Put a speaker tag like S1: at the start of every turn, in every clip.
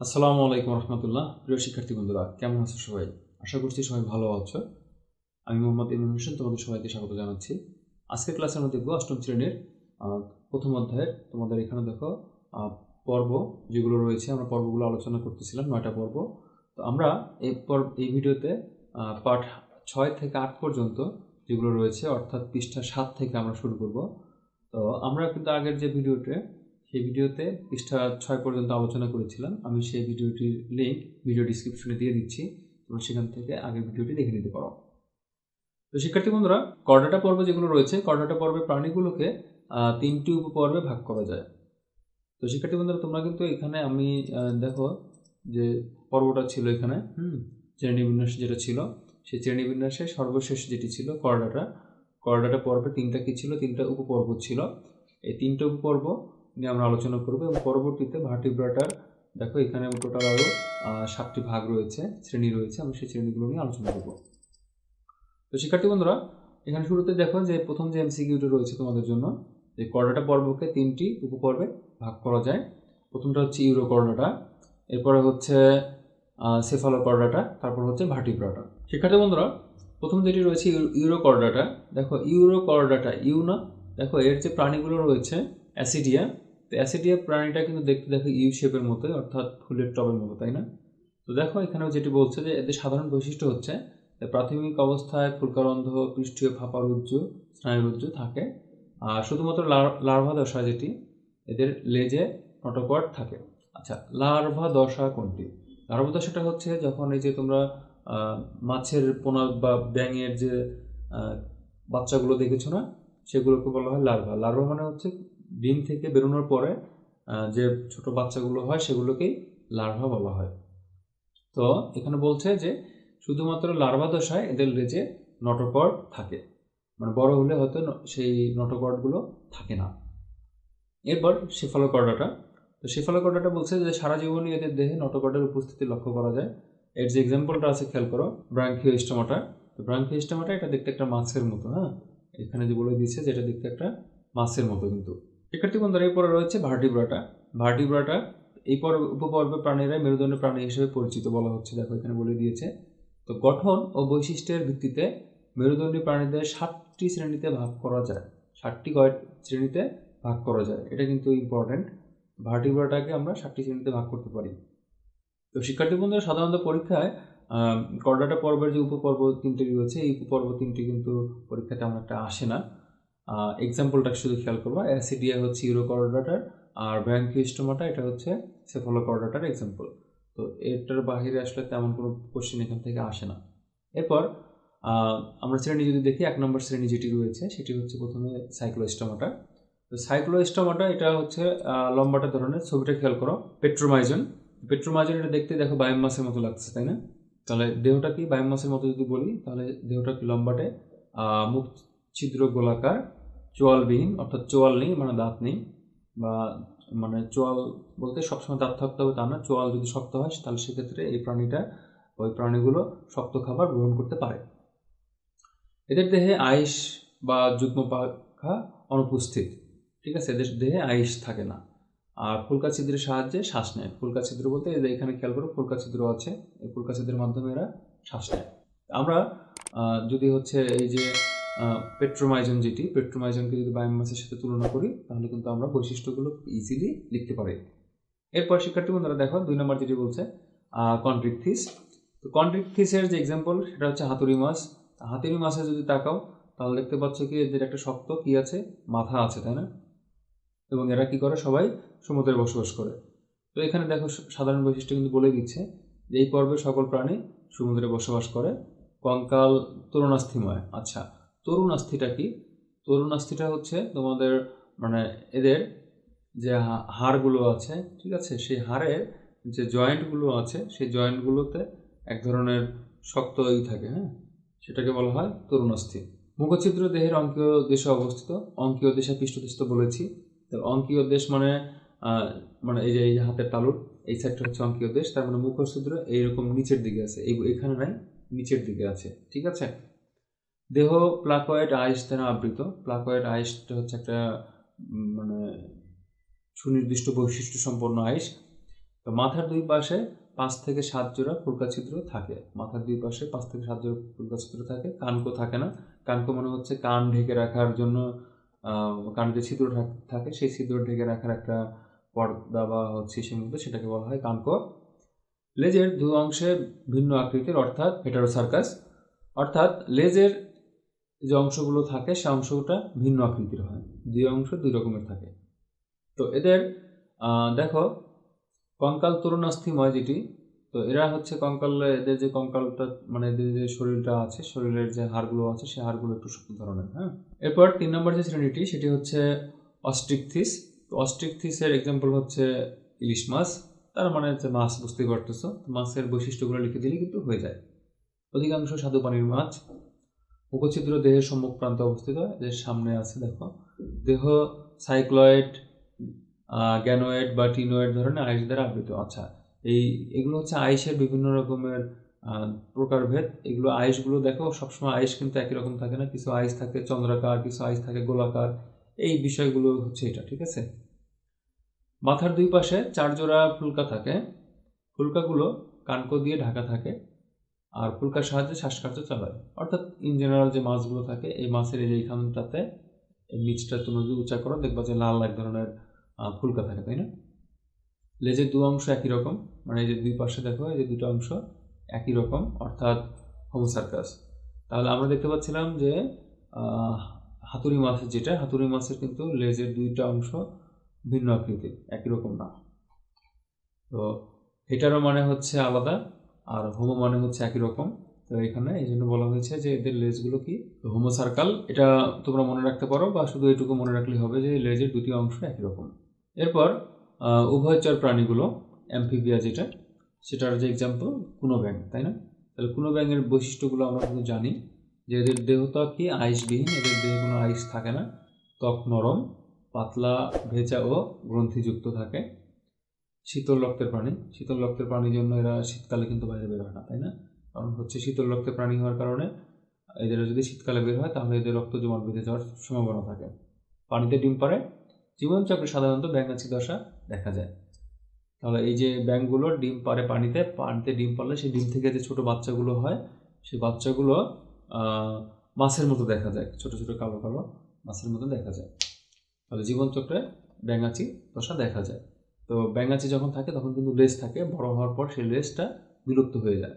S1: আসসালামু আলাইকুম রহমতুল্লাহ। প্রিয় শিক্ষার্থী বন্ধুরা, কেমন আছো সবাই? আশা করছি সবাই ভালো আছো। আমি মোহাম্মদ ইমরান হোসেন, তোমাদের সবাইকে স্বাগত জানাচ্ছি। আজকের ক্লাসে আমরা দেখব অষ্টম শ্রেণির প্রথম অধ্যায়ের। তোমাদের এখানে দেখো পর্ব যেগুলো রয়েছে, আমরা পর্বগুলো আলোচনা করতেছিলাম, নয়টা পর্ব। তো আমরা এই পর্ব এই ভিডিওতে পাঠ ছয় থেকে আট পর্যন্ত যেগুলো রয়েছে, অর্থাৎ পৃষ্ঠা সাত থেকে আমরা শুরু করব। তো আমরা কিন্তু আগের যে ভিডিওতে সেই ভিডিওতে পৃষ্ঠা ছয় পর্যন্ত আলোচনা করেছিলাম। আমি সেই ভিডিওটির লিঙ্ক ভিডিও ডিসক্রিপশনে দিয়ে দিচ্ছি। তোমরা সেখান থেকে আগের ভিডিওটি দেখে নিতে পারো। তো শিক্ষার্থী বন্ধুরা করডাটা পর্ব যেগুলো রয়েছে করডাটা পর্বে প্রাণীগুলোকে তিনটি উপপর্বে ভাগ করা যায়। তো শিক্ষার্থী বন্ধুরা, তোমরা কিন্তু এখানে আমি দেখো যে পর্বটা ছিল এখানে, হুম শ্রেণীবিন্যাস যেটা ছিল, সেই শ্রেণীবিন্যাসে সর্বশেষ যেটি ছিল করডাটা করডাটা পর্বে তিনটা কি ছিল? তিনটা উপপর্ব ছিল। এই তিনটা উপপর্ব নিয়ে আমরা আলোচনা করব এবং পরবর্তীতে ভার্টিব্রাটার দেখো এখানে টোটাল আরও সাতটি ভাগ রয়েছে, শ্রেণি রয়েছে, আমি সেই শ্রেণীগুলো নিয়ে আলোচনা করব। তো শিক্ষার্থী বন্ধুরা, এখানে শুরুতে দেখো যে প্রথম যে এমসিকিউটি রয়েছে তোমাদের জন্য, যে করডাটা পর্বকে তিনটি উপপর্বে ভাগ করা যায়। প্রথমটা হচ্ছে ইউরো করডাটা এরপরে হচ্ছে সেফালো করডাটা তারপর হচ্ছে ভার্টিব্রাটা শিক্ষার্থী বন্ধুরা, প্রথম যেটি রয়েছে ইউ- ইউরো করডাটা দেখো ইউরো করডাটা ইউ না দেখো এর যে প্রাণীগুলো রয়েছে, অ্যাসিডিয়া তো অ্যাসিডিয়া প্রাণীটা কিন্তু দেখতে দেখো ইউ শেপের মতোই, অর্থাৎ ফুলের টবের মতো, তাই না? তো দেখো এখানেও যেটি বলছে যে এদের সাধারণ বৈশিষ্ট্য হচ্ছে প্রাথমিক অবস্থায় ফুলকারন্ধ পৃষ্ঠীয় ফাঁপারুজ্জ স্নায়ুরুজ্জ থাকে। আর শুধুমাত্র লার্ভা দশা যেটি, এদের লেজে নটকট থাকে। আচ্ছা লার্ভা দশা কোনটি? লার্ভা দশাটা হচ্ছে যখন এই যে তোমরা মাছের পোনা বা ব্যাঙের যে বাচ্চাগুলো দেখেছ না, সেগুলোকে বলা হয় লার্ভা। লার্ভা মানে হচ্ছে ডিম থেকে বেরোনোর পরে যে ছোট বাচ্চাগুলো হয় সেগুলোকেই লার্ভা বলা হয়। তো এখানে বলছে যে শুধুমাত্র লার্ভা দশায় এদের লেজে নটকট থাকে। মানে বড় হলে হয়তো সেই নটকটগুলো থাকে না। এরপর শেফালোকর্ডাটা। তো শেফালোকর্ডাটা বলছে যে সারা জীবনই এদের দেহে নটকটের উপস্থিতি লক্ষ্য করা যায়। এর যে এক্সাম্পলটা আছে, খেয়াল করো ব্রাঙ্কিও স্টোমাটা তো ব্রাঙ্কিও স্টোমাটা এটা দেখতে একটা মাছের মতো হ্যাঁ? এখানে যে বলে দিয়েছে যে এটা দেখতে একটা মাছের মতো কিন্তু। শিক্ষার্থী বন্ধুরা এরপরে রয়েছে? ভার্টিব্রাটা ভার্টিব্রাটা এই পর্ব, উপপর্বে প্রাণীরা মেরুদণ্ডের প্রাণী হিসেবে পরিচিত বলা হচ্ছে, দেখো এখানে বলে দিয়েছে। তো গঠন ও বৈশিষ্ট্যের ভিত্তিতে মেরুদণ্ডী প্রাণীদের সাতটি শ্রেণীতে ভাগ করা যায়। সাতটি কয়েক শ্রেণীতে ভাগ করা যায়? এটা কিন্তু ইম্পর্ট্যান্ট ভার্টিব্রাটাকে আমরা সাতটি শ্রেণীতে ভাগ করতে পারি। তো শিক্ষার্থী বন্ধুরা, সাধারণত পরীক্ষায় করডাটা পর্বের যে উপপর্ব তিনটি রয়েছে, এই উপপর্ব তিনটি কিন্তু পরীক্ষাতে আমার একটা আসে না। এক্সাম্পলটা শুধু খেয়াল করবা অ্যাসিডিয়া হচ্ছে ইউরোকর্ডাটার আর ব্র্যাঙ্কিওস্টোমাটা এটা হচ্ছে সেফালোকর্ডাটার এক্সাম্পল তো এটার বাইরে আসলে তেমন কোনো কোশ্চেন এখান থেকে আসে না। এরপর আমরা শ্রেণি যদি দেখি, এক নম্বর শ্রেণি যেটি রয়েছে, সেটি হচ্ছে প্রথমে সাইক্লোস্টোমাটা তো সাইক্লোস্টোমাটা এটা হচ্ছে লম্বাটা ধরনের, ছবিটা খেয়াল করো পেট্রোমাইজন পেট্রোমাইজন এটা দেখতে দেখো বায়োমাসের মতো লাগছে তাই না? তাহলে দেহটা কি বায়োমাসের মতো যদি বলি, তাহলে দেহটা কি লম্বাটে মুখ ছিদ্র গোলাকার চোয়ালবিহীন অর্থাৎ চোয়াল নেই মানে দাঁত নেই, বা মানে চোয়াল বলতে সবসময় দাঁত থাকতে হবে তা না, চোয়াল যদি শক্ত হয়, তাহলে সেক্ষেত্রে এই প্রাণীটা, ওই প্রাণীগুলো শক্ত খাবার গ্রহণ করতে পারে। এদের দেহে আইস বা যুগ্ম পাখা অনুপস্থিত, ঠিক আছে? এদের দেহে আইস থাকে না। আর ফুলকা ছিদ্রের সাহায্যে শ্বাস নেয়। ফুলকা ছিদ্র বলতে এই যে এখানে খেয়াল করো, ফুলকা ছিদ্র আছে, এই ফুলকা ছিদ্রের মাধ্যমে এরা শ্বাস নেয়। আমরা যদি হচ্ছে এই যে পেট্রোমাইজন যেটি, পেট্রোমাইজনকে যদি বায়োমাসের সাথে তুলনা করি, তাহলে কিন্তু আমরা বৈশিষ্ট্যগুলো ইজিলি লিখতে পারি। এরপর শিক্ষার্থী বন্ধুরা, দেখো, দুই নম্বর যেটি বলছে কন্ট্রিকথিস তো কন্ট্রিকথিসের যে এক্সাম্পল সেটা হচ্ছে হাতুড়ি মাছ। হাতুড়ি মাছে যদি তাকাও, তাহলে দেখতে পাচ্ছ কি, এদের একটা শক্ত কি আছে, মাথা আছে, তাই না? এবং এরা কি করে? সবাই সমুদ্রে বসবাস করে। তো এখানে দেখো সাধারণ বৈশিষ্ট্য কিন্তু বলে দিচ্ছে যে এই পর্বে সকল প্রাণী সমুদ্রে বসবাস করে। কঙ্কাল তরুণাস্থিময় আচ্ছা। তরুণাস্থিটা কি? তরুণাস্থিটা হচ্ছে তোমাদের মানে এদের যে হাড়গুলো আছে, ঠিক আছে? সেই হাড়ের যে জয়েন্টগুলো আছে, সেই জয়েন্টগুলোতে এক ধরনের শক্ত ই থাকে হ্যাঁ? সেটাকে বলা হয় তরুণাস্থি। মুখছিদ্র দেহের অঙ্কীয় দেশে অবস্থিত, অঙ্কীয় দেশে পৃষ্ঠদেশ তো বলেছি। তো অঙ্কীয় দেশ মানে মানে এই যে, এই হাতের তালুর, এই সাইডটা হচ্ছে অঙ্কীয় দেশ, তার মানে মুখছিদ্র এইরকম নিচের দিকে আছে। এখানে নাই, নিচের দিকে আছে, ঠিক আছে? দেহ প্লাকয়েড আইস দ্বারা আবৃত। প্লাকয়েড আইসটা হচ্ছে একটা মানে সুনির্দিষ্ট বৈশিষ্ট্য সম্পন্ন আইস। তো মাথার দুই পাশে পাঁচ থেকে সাত জোড়া ফুলকা থাকে। মাথার দুই পাশে পাঁচ থেকে সাত জোড়া ফুলকা থাকে। কানকো থাকে না। কানকো মনে হচ্ছে কান ঢেকে রাখার জন্য কানে যে ছিদ্র থাকে। সেই ছিদ্র ঢেকে রাখার একটা পর্দা বা হচ্ছে সে মধ্যে সেটাকে বলা হয় কানকো। লেজের দু অংশে ভিন্ন আকৃতির, অর্থাৎ হেটারোসার্কাস অর্থাৎ লেজের যে অংশগুলো থাকে, সে অংশটা ভিন্ন আকৃতির হয়। দুই অংশ দুই রকমের থাকে। তো এদের দেখো, কঙ্কাল তরুণাস্থিময় যেটি, তো এরা হচ্ছে কঙ্কাল, এদের যে কঙ্কালটা মানে এদের যে শরীরটা আছে, শরীরের যে হাড়গুলো আছে, সে হাড়গুলো একটু শক্ত ধরনের হ্যাঁ? এরপর তিন নম্বর যে শ্রেণীটি, সেটি হচ্ছে অস্ট্রিকথিস। তো অস্ট্রিকথিসের এক্সাম্পল হচ্ছে ইলিশ মাছ। তার মানে হচ্ছে মাছ, বুঝতেই পারতেছো। মাছের বৈশিষ্ট্যগুলো লিখে দিলে কিন্তু হয়ে যায়। অধিকাংশ স্বাদু পানির মাছ। মুখছিদ্র দেহের সম্মুখ প্রান্তে অবস্থিত, এদের সামনে আছে, দেখো, দেহ সাইক্লয়েড গ্যানোয়েড বা টিনোয়েড ধরনের আইস দ্বারা আবৃত। আচ্ছা এই, এগুলো হচ্ছে আইসের বিভিন্ন রকমের প্রকারভেদ। এগুলো আইসগুলো দেখো, সবসময় আইস কিন্তু একই রকম থাকে না। কিছু আইস থাকে চন্দ্রাকার, কিছু আইস থাকে গোলাকার। এই বিষয়গুলো হচ্ছে এটা, ঠিক আছে? মাথার দুই পাশে চার জোড়া ফুলকা থাকে। ফুলকাগুলো কানকো দিয়ে ঢাকা থাকে। আর ফুলকার সাহায্যে শ্বাসকার্য চালায়। অর্থাৎ ইন জেনারেল যে মাছগুলো থাকে, এই মাছের এই এইখানটাতে এই নিচটা তুমি যদি উঁচা করো, দেখবা যে লাল এক ধরনের ফুলকা থাকে, তাই না? লেজের দু অংশ একই রকম মানে এই যে দুই পাশে দেখো, এই যে দুটো অংশ একই রকম, অর্থাৎ হোমোসার্কাস তাহলে আমরা দেখতে পাচ্ছিলাম যে হাতুড়ি মাছের যেটা, হাতুড়ি মাছের কিন্তু লেজের দুইটা অংশ ভিন্ন আকৃতির, একই রকম না। তো হেটারও মানে হচ্ছে আলাদা। আর হোমো মানে হচ্ছে একই রকম। তো এখানে এই জন্য বলা হয়েছে যে এদের লেজগুলো কি? হোমো সার্কাল এটা তোমরা মনে রাখতে পারো বা শুধু এটুকু মনে রাখলেই হবে যে লেজের দুটি অংশ একই রকম। এরপর উভয়চর প্রাণীগুলো অ্যাম্ফিবিয়া যেটা, সেটার যে এক্সাম্পল কুনো ব্যাং তাই না? তাহলে কুনো ব্যাঙের বৈশিষ্ট্যগুলো আমরা কিন্তু জানি যে এদের দেহত্বক কি আইসবিহীন, এদের দেহে কোনো আইস থাকে না, ত্বক নরম, পাতলা, ভেজা ও গ্রন্থিযুক্ত থাকে। শীতল রক্তের প্রাণী। শীতল রক্তের প্রাণীর জন্য এরা শীতকালে কিন্তু বাইরে বের হয় না, তাই না? কারণ হচ্ছে শীতল রক্তের প্রাণী হওয়ার কারণে এদের যদি শীতকালে বের হয়, তাহলে এদের রক্ত জমাট বেঁধে যাওয়ার সম্ভাবনা থাকে। পানিতে ডিম পারে জীবনচক্রে সাধারণত ব্যাঙাচি দশা দেখা যায়। তাহলে এই যে ব্যাঙগুলো ডিম পারে পানিতে পানিতে ডিম পারলে সেই ডিম থেকে যে ছোটো বাচ্চাগুলো হয়, সেই বাচ্চাগুলো মাছের মতো দেখা যায়, ছোট ছোট কালো কালো মাছের মতো দেখা যায়। তাহলে জীবনচক্রে ব্যাঙাচি দশা দেখা যায়। তো ব্যাঙাচি যখন থাকে, তখন কিন্তু লেজ থাকে, বড় হওয়ার পর সেই লেজটা বিলুপ্ত হয়ে যায়।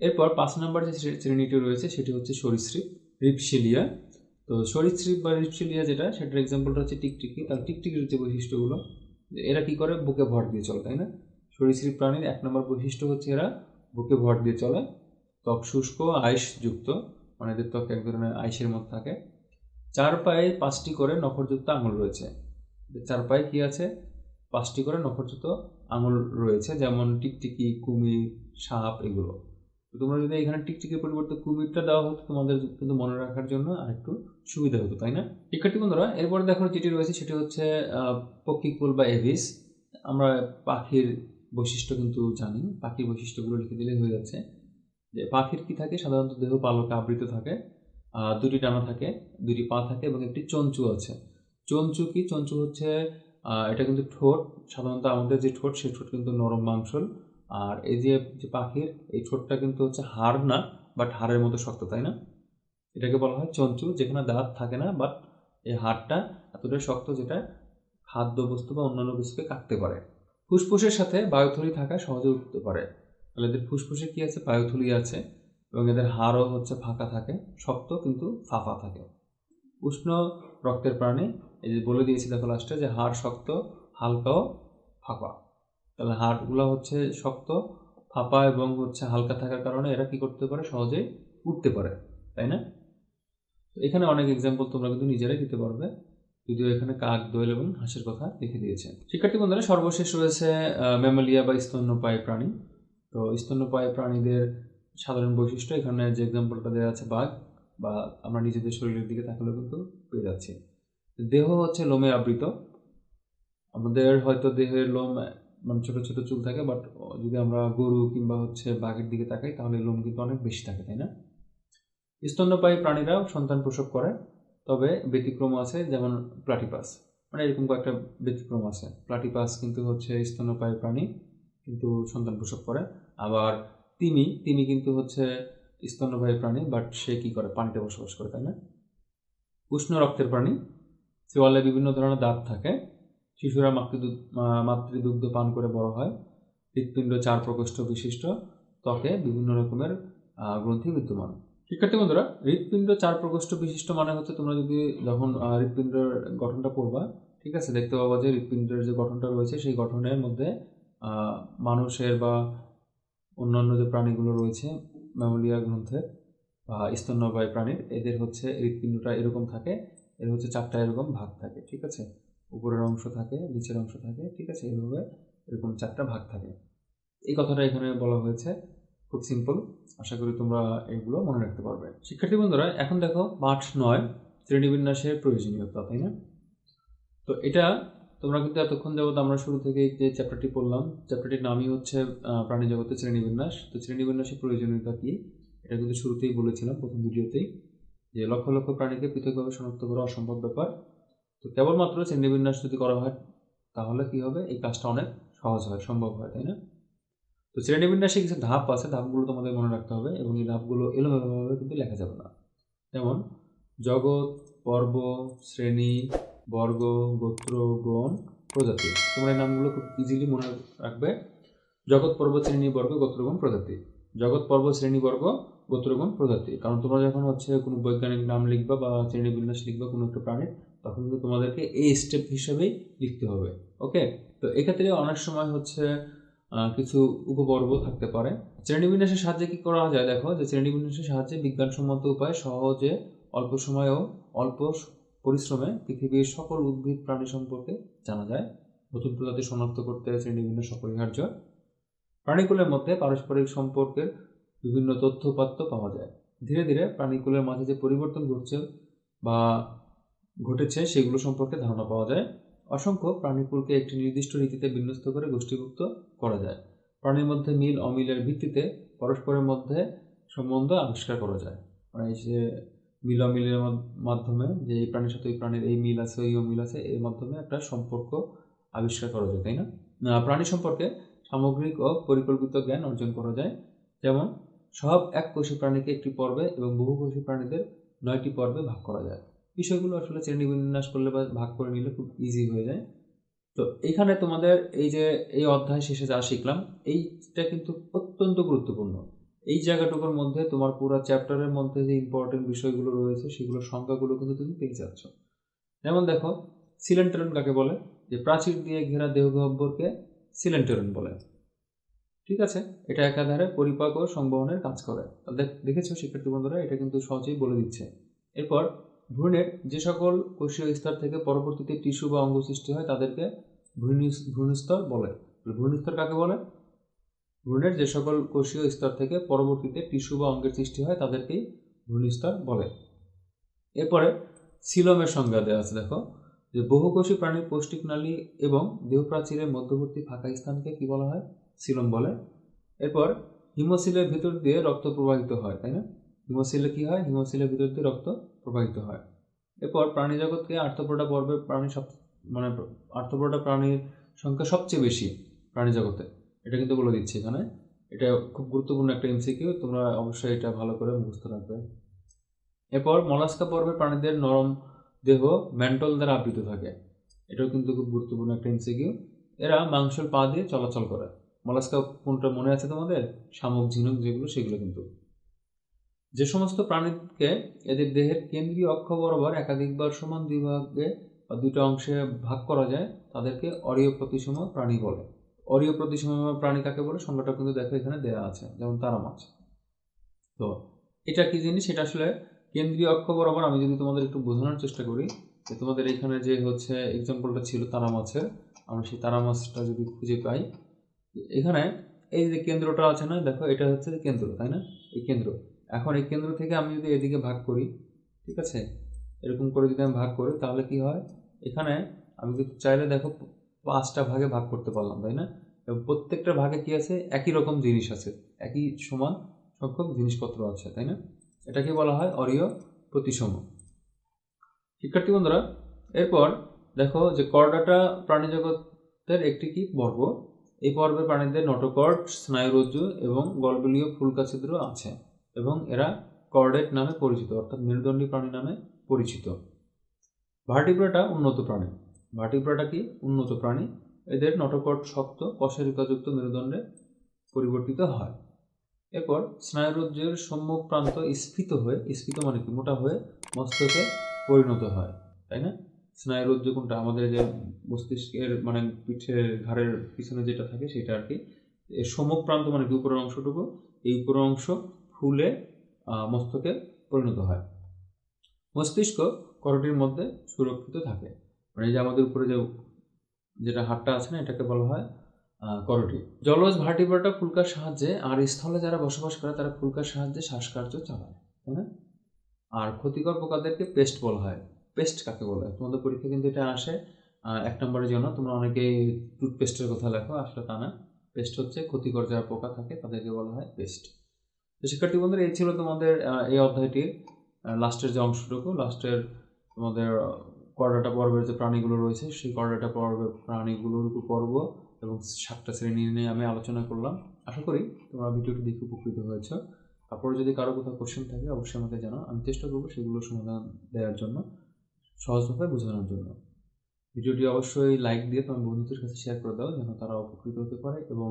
S1: এরপর পাঁচ নম্বর যে শ্রে- শ্রেণীটি রয়েছে, সেটি হচ্ছে সরীসৃপ রিপশিলিয়া তো সরীসৃপ বা রিপশিলিয়া যেটা, সেটার এক্সাম্পলটা হচ্ছে টিকটিকি। তার টিকটিকির যে বৈশিষ্ট্যগুলো, এরা কি করে? বুকে ভর দিয়ে চলে, তাই না? সরীসৃপ প্রাণীর এক নম্বর বৈশিষ্ট্য হচ্ছে এরা বুকে ভর দিয়ে চলে। ত্বক শুষ্ক আইসযুক্ত মানে এদের ত্বক এক ধরনের আইসের মধ্যে থাকে। চার পায়ে পাঁচটি করে নখরযুক্ত আঙুল রয়েছে। চার পায়ে কি আছে? পাঁচটি করে নখরযুক্ত আঙুল রয়েছে, যেমন টিকটিকি, কুমির, সাপ এগুলো। তো তোমরা যদি এখানে টিকটিকির পরিবর্তে কুমিরটা দেওয়া হতো তোমাদের কিন্তু মনে রাখার জন্য আরেকটু সুবিধা হতো, তাই না? শিক্ষার্থী বন্ধুরা, এরপরে দেখো যেটি রয়েছে, সেটি হচ্ছে পক্ষিকুল বা এভিস আমরা পাখির বৈশিষ্ট্য কিন্তু জানি, পাখির বৈশিষ্ট্যগুলো লিখে দিলেই হয়ে যাচ্ছে। যে পাখির কি থাকে? সাধারণত দেহ পালকে আবৃত থাকে দুটি ডানা থাকে, দুটি পা থাকে এবং একটি চঞ্চু আছে। চঞ্চু কি? চঞ্চু হচ্ছে এটা কিন্তু ঠোঁট, সাধারণত আমাদের যে ঠোঁট, সেই ঠোঁট কিন্তু নরম মাংসল। আর এই যে যে পাখির, এই ঠোঁটটা কিন্তু হচ্ছে হাড় না বাট হাড়ের মতো শক্ত, তাই না? এটাকে বলা হয় চঞ্চু, যেখানে দাঁত থাকে না বাট এই হাড়টা এতটাই শক্ত যেটা খাদ্যবস্তু বা অন্যান্য কিছুকে কাটতে পারে। ফুসফুসের সাথে বায়ুথলি থাকা সহজে উঠতে পারে। তাহলে এদের ফুসফুসে কি আছে? বায়ুথলি আছে এবং এদের হাড়ও হচ্ছে ফাঁকা থাকে, শক্ত কিন্তু ফাঁপা থাকে। উষ্ণ রক্তের প্রাণী। এই যে বলে দিয়েছি দেখো লাস্টে যে হাড় শক্ত হালকাও ফাঁপা। তাহলে হাড়গুলো হচ্ছে শক্ত, ফাঁপা এবং হচ্ছে হালকা থাকার কারণে এরা কি করতে পারে? সহজেই উঠতে পারে, তাই না? এখানে অনেক এক্সাম্পল তোমরা কিন্তু নিজেরাই দিতে পারবে। যদিও এখানে কাক, দোয়েল এবং হাঁসের কথা লিখে দিয়েছে। শিক্ষার্থী বন্ধুরা, সর্বশেষ রয়েছে ম্যামালিয়া বা স্তন্যপায়ী প্রাণী। তো স্তন্যপায়ী প্রাণীদের সাধারণ বৈশিষ্ট্য এখানে যে এক্সাম্পলটা দেওয়া আছে বাঘ বা আমরা নিজেদের শরীরের দিকে তাকালেও কিন্তু পেয়ে যাচ্ছি। দেহ হচ্ছে লোমে আবৃত। আমাদের হয়তো দেহের লোম মানে ছোট ছোট চুল থাকে বাট যদি আমরা গরু কিংবা হচ্ছে বাঘের দিকে তাকাই, তাহলে লোম কিন্তু অনেক বেশি থাকে, তাই না? স্তন্যপায়ী প্রাণীরাও সন্তান প্রসব করে, তবে ব্যতিক্রম আছে যেমন প্লাটিপাস। মানে এরকম কয়েকটা ব্যতিক্রম আছে। প্লাটিপাস কিন্তু হচ্ছে স্তন্যপায়ী প্রাণী, কিন্তু সন্তান প্রসব করে। আবার তিমি তিমি কিন্তু হচ্ছে স্তন্যপায়ী প্রাণী বাট সে কি করে? পানিতে বসবাস করে, তাই না? উষ্ণ রক্তের প্রাণী চোয়ালে বিভিন্ন ধরনের দাঁত থাকে। শিশুরা মাতৃদুধ মাতৃদুগ্ধ পান করে বড় হয়। হৃৎপিণ্ড চার প্রকোষ্ঠ বিশিষ্ট, ত্বকে বিভিন্ন রকমের গ্রন্থি বিদ্যমান। শিক্ষার্থী বন্ধুরা, হৃৎপিণ্ড চার প্রকোষ্ঠ বিশিষ্ট মানে হচ্ছে তোমরা যদি যখন হৃৎপিণ্ডের গঠনটা পড়বা, ঠিক আছে? দেখতে পাবো যে হৃৎপিণ্ডের যে গঠনটা রয়েছে, সেই গঠনের মধ্যে মানুষের বা অন্যান্য যে প্রাণীগুলো রয়েছে ম্যামোলিয়া গ্রন্থের বা স্তন্যবায়ী প্রাণীর, এদের হচ্ছে হৃৎপিণ্ডটা এরকম থাকে, এর হচ্ছে চারটা এরকম ভাগ থাকে, ঠিক আছে? উপরের অংশ থাকে, নিচের অংশ থাকে, ঠিক আছে? এইভাবে এরকম চারটা ভাগ থাকে। এই কথাটা এখানে বলা হয়েছে, খুব সিম্পল আশা করি তোমরা এগুলো মনে রাখতে পারবে। শিক্ষার্থী বন্ধুরা, এখন দেখো পাঠ নয়, শ্রেণীবিন্যাসের প্রয়োজনীয়তা, তাই না? তো এটা তোমরা কিন্তু এতক্ষণ যাবত আমরা শুরু থেকে যে চ্যাপ্টারটি পড়লাম চ্যাপ্টারটির নামই হচ্ছে প্রাণী জগতের শ্রেণীবিন্যাস তো শ্রেণীবিন্যাসের প্রয়োজনীয়তা কি? এটা কিন্তু শুরুতেই বলেছিলাম প্রথম ভিডিওতেই, যে লক্ষ লক্ষ প্রাণীকে পৃথকভাবে শনাক্ত করা অসম্ভব ব্যাপার। তো কেবলমাত্র শ্রেণীবিন্যাস যদি করা হয়, তাহলে কি হবে? এই কাজটা অনেক সহজ হয়, সম্ভব হয়, তাই না? তো শ্রেণীবিন্যাসে কিছু ধাপ আছে, ধাপগুলো তোমাদের মনে রাখতে হবে এবং এই ধাপগুলো এলোমেলোভাবে কিন্তু লেখা যাবে না। যেমন, জগৎ, পর্ব, শ্রেণি বর্গ, গোত্র, গণ, প্রজাতি। তোমরা এই নামগুলো খুব ইজিলি মনে রাখবে। জগৎ পর্ব শ্রেণি, বর্গ গোত্রগণ প্রজাতি। জগৎ পর্ব শ্রেণি, বর্গ গোত্রগণ প্রজাতি। কারণ তোমরা যখন হচ্ছে কোনো বৈজ্ঞানিক নাম লিখবা বা শ্রেণীবিন্যাস লিখবা কোনো একটা প্রাণীর, তখন কিন্তু তোমাদেরকে এই স্টেপ হিসেবেই লিখতে হবে। ওকে তো এক্ষেত্রে অনেক সময় হচ্ছে কিছু উপপর্ব থাকতে পারে। শ্রেণীবিন্যাসের সাহায্যে কি করা যায়? দেখো যে শ্রেণীবিন্যাসের সাহায্যে বিজ্ঞানসম্মত উপায়ে সহজে অল্প সময় ও অল্প পরিশ্রমে পৃথিবীর সকল উদ্ভিদ প্রাণী সম্পর্কে জানা যায়। নতুন প্রজাতি শনাক্ত করতে শ্রেণীবিন্যাস অপরিহার্য প্রাণীকুলের মধ্যে পারস্পরিক সম্পর্কের বিভিন্ন তথ্যপাত্য পাওয়া যায়। ধীরে ধীরে প্রাণীকুলের মাঝে যে পরিবর্তন ঘটছে বা ঘটেছে সেগুলো সম্পর্কে ধারণা পাওয়া যায়। অসংখ্য প্রাণীকুলকে একটি নির্দিষ্ট রীতিতে বিন্যস্ত করে গোষ্ঠীভুক্ত করা যায়। প্রাণীর মধ্যে মিল অমিলের ভিত্তিতে পরস্পরের মধ্যে সম্বন্ধ আবিষ্কার করা যায়। মানে যে মিল অমিলের মাধ্যমে যে এই প্রাণীর সাথে ওই প্রাণীর এই মিল আছে ওই অমিল আছে, এর মাধ্যমে একটা সম্পর্ক আবিষ্কার করা যায়, তাই না? প্রাণী সম্পর্কে সামগ্রিক ও পরিকল্পিত জ্ঞান অর্জন করা যায়। যেমন, সব এক কোষী প্রাণীকে একটি পর্বে এবং বহু কোষী প্রাণীদের নয়টি পর্বে ভাগ করা যায়। বিষয়গুলো আসলে শ্রেণীবিন্যাস করলে বা ভাগ করে নিলে খুব ইজি হয়ে যায়। তো এখানে তোমাদের এই যে, এই অধ্যায় শেষে যা শিখলাম, এইটা কিন্তু অত্যন্ত গুরুত্বপূর্ণ। এই জায়গাটুকুর মধ্যে তোমার পুরো চ্যাপ্টারের মধ্যে যে ইম্পর্টেন্ট বিষয়গুলো রয়েছে, সেগুলোর সংখ্যাগুলো কিন্তু তুমি পেয়ে যাচ্ছ। যেমন দেখো সিলেন্টারন কাকে বলে? যে প্রাচীর দিয়ে ঘেরা দেহগহ্বরকে সিলেন্টারন বলে। ঠিক আছে? এটা একাধারে পরিপাক ও সংবহনের কাজ করে। দেখেছ শিক্ষার্থী বন্ধুরা? এটা কিন্তু সহজেই বলে দিচ্ছে। এরপর, ভ্রূণের যে সকল কোষীয় স্তর থেকে পরবর্তীতে টিস্যু বা অঙ্গ সৃষ্টি হয়, তাদেরকে ভ্রূণি- ভ্রূণস্তর বলে। ভ্রূণস্তর কাকে বলে? ভ্রূণের যে সকল কোষীয় স্তর থেকে পরবর্তীতে টিস্যু বা অঙ্গের সৃষ্টি হয়, তাদেরকেই ভ্রূণস্তর বলে। এরপরে সিলমের সংজ্ঞা দেওয়া আছে, দেখো। যে বহুকোষী প্রাণীর পৌষ্টিক নালী এবং দেহপ্রাচীরের মধ্যবর্তী ফাঁকা স্থানকে কি বলা হয়? সিলম বলে। এরপর হিমোসিলের ভিতর দিয়ে রক্ত প্রবাহিত হয়, তাই না? হিমোসিলে কি হয়? হিমোসিলের ভিতর দিয়ে রক্ত প্রবাহিত হয়। এরপর প্রাণী জগৎকে আর্থপ্রোটা পর্বে প্রাণী সব মানে আর্থপ্রোটা প্রাণীর সংখ্যা সবচেয়ে বেশি প্রাণী জগতে। এটা কিন্তু বলে দিচ্ছি এখানে। এটা খুব গুরুত্বপূর্ণ একটা এমসিকিউ তোমরা অবশ্যই এটা ভালো করে মুখস্থ রাখবে। এরপর মলাস্কা পর্বে প্রাণীদের নরম দেহ ম্যান্টল দ্বারা আবৃত থাকে। এটাও কিন্তু খুব গুরুত্বপূর্ণ একটা এমসিকিউ এরা মাংসের পা দিয়ে চলাচল করে। মলাস্কা কোনটা মনে আছে তোমাদের? শামুক, ঝিনুক যেগুলো, সেগুলো কিন্তু। যে সমস্ত প্রাণীকে এদের দেহের কেন্দ্রীয় অক্ষ বরাবর একাধিকবার সমান দুই ভাগে বা দুটো অংশে ভাগ করা যায়, তাদেরকে অরীয় প্রতিসম প্রাণী বলে। অরীয় প্রতিসম প্রাণী কাকে বলে, সংজ্ঞাটা কিন্তু দেখো এখানে দেওয়া আছে, যেমন তারা মাছ তো এটা কি জিনিস? সেটা আসলে কেন্দ্রীয় অক্ষ বরাবর আমি যদি তোমাদের একটু বোঝানোর চেষ্টা করি, যে তোমাদের এখানে যে হচ্ছে এক্সাম্পলটা ছিল তারা মাছের আমরা সেই তারা মাছটা যদি খুঁজে পাই, এখানে এই যে কেন্দ্রটা আছে না, দেখো এটা হচ্ছে কেন্দ্র, তাই না? এই কেন্দ্র। এখন এই কেন্দ্র থেকে আমি যদি এদিকে ভাগ করি, ঠিক আছে? এরকম করে যদি আমি ভাগ করি, তাহলে কি হয়? এখানে আমি কিন্তু চাইলে দেখো পাঁচটা ভাগে ভাগ করতে পারলাম, তাই না? এবং প্রত্যেকটা ভাগে কি আছে? একই রকম জিনিস আছে, একই সমান সংখ্যক জিনিসপত্র আছে, তাই না? এটাকে বলা হয় অরীয় প্রতিসম। শিক্ষার্থী বন্ধুরা, এরপর দেখো যে করডাটা প্রাণী জগতের একটি কি? পর্ব। এই পর্বে প্রাণীদের নটকর্ড, স্নায়ুরজ্জু এবং গলবিলীয় ফুলকা ছিদ্র আছে এবং এরা কর্ডেট নামে পরিচিত, অর্থাৎ মেরুদণ্ডী প্রাণী নামে পরিচিত। ভার্টিব্রাটা উন্নত প্রাণী। ভার্টিব্রাটা কি? উন্নত প্রাণী। এদের নটোকর্ড শক্ত কশেরিকাযুক্ত মেরুদণ্ডে পরিবর্তিত হয়। এরপর স্নায়ুরজ্জের সম্মুখ প্রান্ত স্ফীত হয়ে, স্ফীত মানে কি? মোটা হয়ে মস্তকে পরিণত হয়, তাই না? স্নায়ুরজ্জু কোনটা? আমাদের যে মস্তিষ্কের মানে পিঠের ঘাড়ের পিছনে যেটা থাকে সেটা আর কি। এর সম্মুখ প্রান্ত মানে কি? উপরের অংশটুকু। এই উপরের অংশ ফুলে মস্তকে পরিণত হয়। মস্তিষ্ক করটির মধ্যে সুরক্ষিত থাকে। মানে যে আমাদের উপরে যে যেটা হাটটা আছে না, এটাকে বলা হয় করটি। জলজ ভার্টিব্রাটা ফুলকার সাহায্যে, আর স্থলে যারা বসবাস করে, তারা ফুলকার সাহায্যে শ্বাসকার্য চালায়, তাই না? আর ক্ষতিকর পোকাদেরকে পেস্ট বলা হয়। পেস্ট কাকে বলা হয়? তোমাদের পরীক্ষা কিন্তু এটা আসে। এক নম্বরের জন্য তোমরা অনেকেই টুথপেস্টের কথা লেখো, আসলে তা না। পেস্ট হচ্ছে ক্ষতিকর যারা পোকা থাকে, তাদেরকে বলা হয় পেস্ট। তো শিক্ষার্থী বন্ধুরা, এই ছিল তোমাদের এই অধ্যায়টির লাস্টের যে অংশটুকু, লাস্টের তোমাদের করডাটা পর্বের যে প্রাণীগুলো রয়েছে, সেই করডাটা পর্বের প্রাণীগুলোর পর্ব এবং সাতটা শ্রেণি নিয়ে আমি আলোচনা করলাম। আশা করি তোমরা ভিডিওটি দেখে উপকৃত হয়েছ। তারপরে যদি কারও কোথাও কোশ্চেন থাকে, অবশ্যই আমাকে জানাও। আমি চেষ্টা করব সেগুলোর সমাধান দেওয়ার জন্য সহজভাবে বোঝানোর জন্য। ভিডিওটি অবশ্যই লাইক দিয়ে তোমার বন্ধুদের কাছে শেয়ার করে দাও, যেন তারা উপকৃত হতে পারে এবং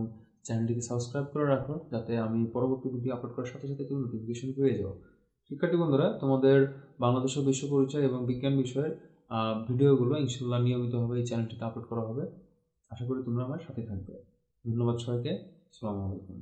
S1: চ্যানেলটিকে সাবস্ক্রাইব করে রাখো, যাতে আমি পরবর্তী ভিডিও আপলোড করার সাথে সাথে তুমি নোটিফিকেশন পেয়ে যাও। শিক্ষার্থী বন্ধুরা, তোমাদের বাংলাদেশ ও বিশ্ব পরিচয় এবং বিজ্ঞান বিষয়ের ভিডিওগুলো ইনশাল্লাহ নিয়মিতভাবে এই চ্যানেলটিতে আপলোড করা হবে। আশা করি তোমরা আমার সাথে থাকবে। ধন্যবাদ সবাইকে। আসসালামু আলাইকুম।